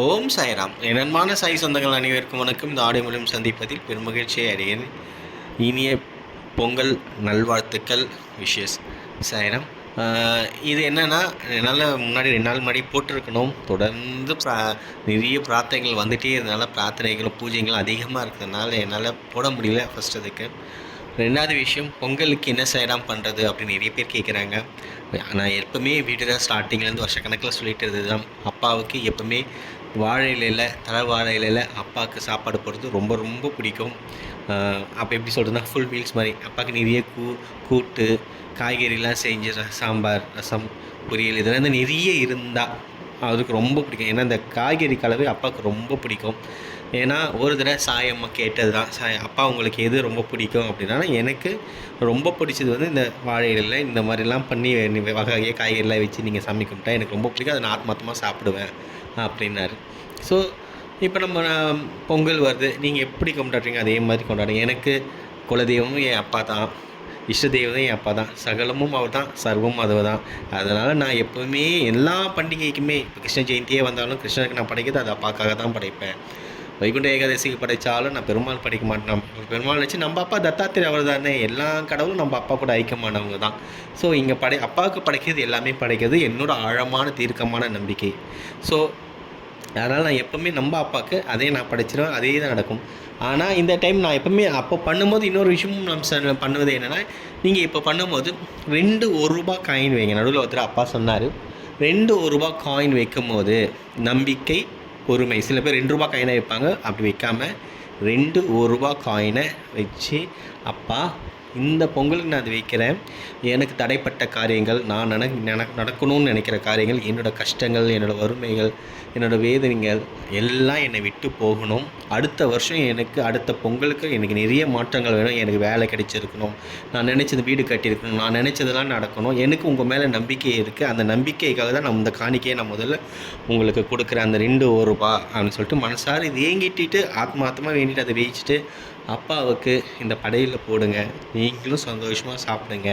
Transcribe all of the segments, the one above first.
ஓம் சாய்ராம். என் சாய் சொந்தங்கள் அனைவருக்கும் வணக்கம். இந்த ஆடியோ மூலம் சந்திப்பதில் பெருமகிழ்ச்சியை அடைகிறேன். இனிய பொங்கல் நல்வாழ்த்துக்கள் விஷஸ். சாய்ராம் இது என்னென்னா என்னால் முன்னாடி ரெண்டு நாள் முன்னாடி போட்டிருக்கணும். தொடர்ந்து பிரா நிறைய பிரார்த்தனைகள் வந்துகிட்டே இருந்தனால பிரார்த்தனைகளும் பூஜைகளும் அதிகமாக இருக்கிறதுனால என்னால் போட முடியல ஃபஸ்ட் அதுக்கு. ரெண்டாவது விஷயம் பொங்கலுக்கு என்ன சைடாம் பண்ணுறது அப்படின்னு நிறைய பேர் கேட்குறாங்க நான் எப்போவுமே வீட்டில் ஸ்டார்டிங்லேருந்து வருஷக்கணக்கில் சொல்லிட்டு இருந்தது தான் அப்பாவுக்கு எப்போவுமே வாழை இலையில் தலை வாழை இலையில் அப்பாவுக்கு சாப்பாடு போடுறது ரொம்ப ரொம்ப பிடிக்கும். அப்போ எப்படி சொல்கிறதுனா ஃபுல் மீல்ஸ் மாதிரி. அப்பாவுக்கு நிறைய கூ கூட்டு காய்கறிலாம் செஞ்சு ர- சாம்பார் ரசம் பொரியல் இதெல்லாம் வந்து நிறைய இருந்தால் அதுக்கு ரொம்ப பிடிக்கும். ஏன்னா இந்த காய்கறி கலவை அப்பாவுக்கு ரொம்ப பிடிக்கும். ஏன்னா ஒரு தடவை சாயம்மா கேட்டது தான். சாய் அப்பா உங்களுக்கு எது ரொம்ப பிடிக்கும்? அப்படின்னா எனக்கு ரொம்ப பிடிச்சது வந்து இந்த வாழை இலையில் இந்த மாதிரிலாம் பண்ணி வகை வகையாக காய்கறிலாம் வச்சு நீங்கள் சமைக்கும்ட்டா கும்பிட்டா எனக்கு ரொம்ப பிடிக்கும். அதை நான் ஆத்மாத்தமாக சாப்பிடுவேன். அப்படின்னாரு. ஸோ இப்போ நம்ம பொங்கல் வருது. நீங்கள் எப்படி கொண்டாடுறீங்க? அதே மாதிரி கொண்டாடுங்க. எனக்கு குலதெய்வமும் என் அப்பா தான். இஷ்ட தெய்வம் என் அப்பா தான். சகலமும் அவர் தான். சர்வமும் அதுவ தான். அதனால் நான் எப்போவுமே எல்லா பண்டிகைக்குமே இப்போ கிருஷ்ண ஜெயந்தியே வந்தாலும் கிருஷ்ணனுக்கு நான் படைக்கிறது அது அப்பாக்காக தான் படைப்பேன். வைகுண்ட ஏகாதசிக்கு படைத்தாலும் நான் பெருமாள் படிக்க மாட்டேன். பெருமாள் வச்சு நம்ம அப்பா தத்தாத்திரி அவர் தானே. எல்லா கடவுளும் நம்ம அப்பா கூட ஐக்கியமானவங்க தான். ஸோ இங்கே படை அப்பாவுக்கு படைக்கிறது எல்லாமே படைக்கிறது என்னோட ஆழமான தீர்க்கமான நம்பிக்கை. ஸோ அதனால் நான் எப்போவுமே நம்ம அப்பாவுக்கு அதே நான் படிச்சிருவேன் அதே தான் நடக்கும். ஆனால் இந்த டைம் நான் எப்போவுமே அப்போ பண்ணும்போது இன்னொரு விஷயமும் நம்ம பண்ணுவது என்னென்னா நீங்கள் இப்போ பண்ணும்போது ரெண்டு ஒரு ரூபா காயின் வைங்க. நடுவில் ஒருத்தர் அப்பா சொன்னார் ரெண்டு ஒரு ரூபா காயின் வைக்கும் போது நம்பிக்கை பொறுமை. சில பேர் ரெண்டு ரூபா காயினை வைப்பாங்க. அப்படி வைக்காம ரெண்டு ஒரு ரூபா காயினை வச்சு அப்பா இந்த பொங்கலுக்கு நான் அது வைக்கிறேன். எனக்கு தடைப்பட்ட காரியங்கள் நான் நட நட- நடக்கணும்னு நினைக்கிற காரியங்கள் என்னோட கஷ்டங்கள் என்னோட வறுமைகள் என்னோட வேதனைகள் எல்லாம் என்னை விட்டு போகணும். அடுத்த வருஷம் எனக்கு அடுத்த பொங்கலுக்கு எனக்கு நிறைய மாற்றங்கள் வேணும். எனக்கு வேலை கிடைச்சிருக்கணும். நான் நினச்சது வீடு கட்டியிருக்கணும். நான் நினச்சதெல்லாம் நடக்கணும். எனக்கு உங்கள் மேலே நம்பிக்கை இருக்குது அந்த நம்பிக்கைக்காக தான் நான் இந்த காணிக்கையை நான் முதல்ல உங்களுக்கு கொடுக்குறேன். அந்த ரெண்டு ஒரு ரூபா அப்படின்னு சொல்லிட்டு மனசார இது ஏங்கிட்டிட்டு ஆத்மாத்தமாக வேண்டிட்டு அதை வேச்சிட்டு அப்பாவுக்கு இந்த படையில் போடுங்க. நீங்களும் சந்தோஷமாக சாப்பிடுங்க.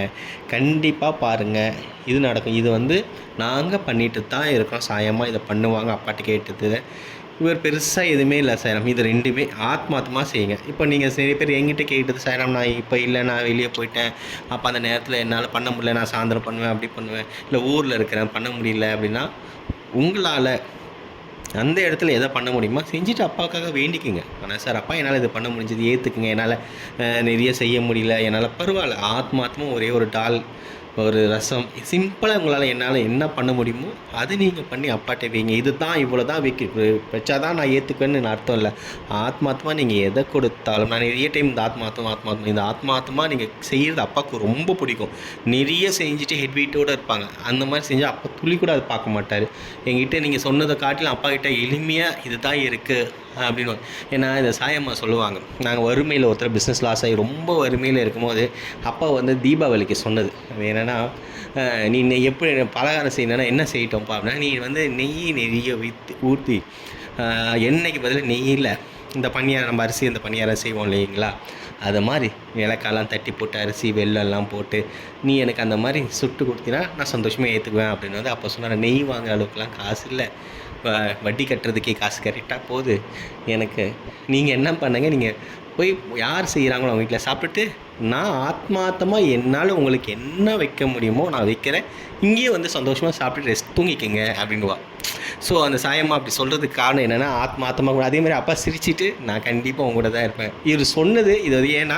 கண்டிப்பாக பாருங்கள் இது நடக்கும். இது வந்து நாங்கள் பண்ணிட்டு தான் இருக்கோம். சாயமாக இதை பண்ணுவாங்க. அப்பாட்ட கேட்டது இவர் பெருசாக எதுவுமே இல்லை சாயராம். இது ரெண்டுமே ஆத்மார்த்தமாக செய்யுங்க. இப்போ நீங்கள் நிறைய பேர் எங்கிட்ட கேட்டது சாயராம் நான் இப்போ இல்லை நான் வெளியே போயிட்டேன். அப்போ அந்த நேரத்தில் என்னால் பண்ண முடியல. நான் சாயந்தரம் பண்ணுவேன் அப்படி பண்ணுவேன். இல்லை ஊரில் இருக்கிறேன். பண்ண முடியல. அப்படின்னா உங்களால் அந்த இடத்துல எதை பண்ண முடியுமா செஞ்சுட்டு அப்பாவுக்காக வேண்டிக்குங்க. ஆனால் சார் அப்பா என்னால் இது பண்ண முடிஞ்சது ஏற்றுக்குங்க என்னால் நிறைய செய்ய முடியல. என்னால் பரவாயில்ல. ஆத்மாத்மா ஒரே ஒரு டால் ஒரு ரசம். சிம்பிளாக உங்களால் என்னால் என்ன பண்ண முடியுமோ அதை நீங்கள் பண்ணி அப்பாட்ட வைங்க. இது தான் இவ்வளோ தான் வைக்க. வச்சா தான் நான் ஏற்றுக்குவேன்னு நான் அர்த்தம் இல்லை. ஆத்மாத்மா நீங்கள் எதை கொடுத்தாலும் நான் நிறைய டைம் இந்த ஆத்மாத்மா ஆத்மாத்மா இந்த ஆத்மாத்மா நீங்கள் செய்கிறது அப்பாவுக்கு ரொம்ப பிடிக்கும். நிறைய செஞ்சுட்டு ஹெட் வெயிட்டோடு இருப்பாங்க. அந்த மாதிரி செஞ்சால் அப்பா துளி கூட அதை பார்க்க மாட்டார். எங்கிட்ட நீங்கள் சொன்னதை காட்டிலும் அப்பா கிட்ட எளிமையாக இது தான் இருக்குது அப்படின்னு ஏன்னா இந்த சாயம்மா சொல்லுவாங்க நாங்கள் வறுமையில் ஒருத்தர் பிஸ்னஸ் லாஸ் ஆகி ரொம்ப வறுமையில் இருக்கும்போது அப்பா வந்து தீபாவளிக்கு சொன்னது. அது என்னென்னா நீ எப்படி பலகாரம் செய்யணும்னா என்ன செய்யட்டோம்ப்பா? அப்படின்னா நீ வந்து நெய் நிறைய வித்து ஊற்றி எண்ணெய்க்கு பதில் நெய்யில் இந்த பணியாரம் நம்ம அரிசி இந்த பணியாரம் செய்வோம் இல்லைங்களா? அது மாதிரி இலக்காலாம் தட்டி போட்டு அரிசி வெள்ளெல்லாம் போட்டு நீ எனக்கு அந்த மாதிரி சுட்டு கொடுத்தினா நான் சந்தோஷமாக ஏற்றுக்குவேன் அப்படின்னு வந்து அப்போ சொன்னார். நெய் வாங்குற அளவுக்குலாம் காசு இல்லை. வட்டி கட்டுறதுக்கே காசு கரெக்டாக போகுது. எனக்கு நீங்கள் என்ன பண்ணுங்கள் நீங்கள் போய் யார் செய்கிறாங்களோ அவங்க வீட்டில் சாப்பிட்டுட்டு நான் ஆத்மார்த்தமாக என்னால் உங்களுக்கு என்ன வைக்க முடியுமோ நான் வைக்கிறேன். இங்கேயே வந்து சந்தோஷமாக சாப்பிட்டு ரெஸ்ட் தூங்கிக்கங்க அப்படின்வா ஸோ அந்த சாயம்மா அப்படி சொல்கிறதுக்கு காரணம் என்னென்னா ஆத்மார்த்தமாக கூட. அதே மாதிரி அப்பா சிரிச்சிட்டு நான் கண்டிப்பாக உங்க கூட தான் இருப்பேன். இவர் சொன்னது இது வந்து ஏன்னா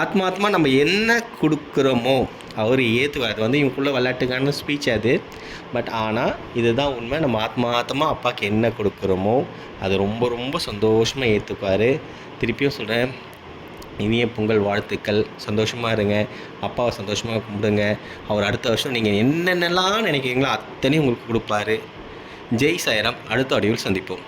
ஆத்மார்த்தமாக நம்ம என்ன கொடுக்குறோமோ அவர் ஏற்றுவார் அது வந்து இவங்களுக்குள்ள விளையாட்டுக்கான ஸ்பீச் அது. பட் ஆனால் இதுதான் உண்மை. நம்ம ஆத்மார்த்தமாக அப்பாவுக்கு என்ன கொடுக்குறோமோ அது ரொம்ப ரொம்ப சந்தோஷமாக ஏற்றுப்பார் திருப்பியும் சொல்கிறேன் இனிய பொங்கல் வாழ்த்துக்கள். சந்தோஷமாக இருங்க. அப்பாவை சந்தோஷமாக கும்பிடுங்க. அவர் அடுத்த வருஷம் நீங்கள் என்னென்னலாம் நினைக்கிறீங்களோ அத்தனையும் உங்களுக்கு கொடுப்பாரு. ஜெய் சாயராம் அடுத்த ஆடியோவில் சந்திப்போம்.